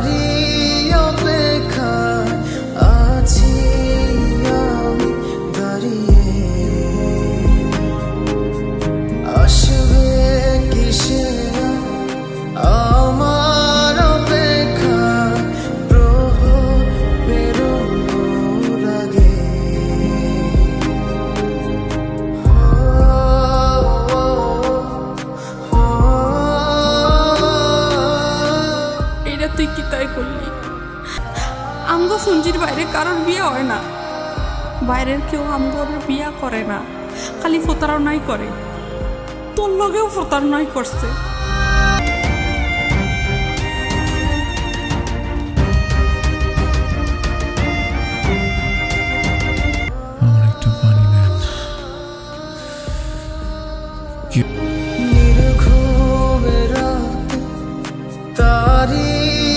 body তুই কি তাই করলি? আমগো সঞ্জির বাইরে কারোর বিয়ে হয় না। বাইরের কেউ আমগোর বিয়া করে না। খালি প্রতারণাই করে। তোর লগেও প্রতারণাই করছে। দেন কি body.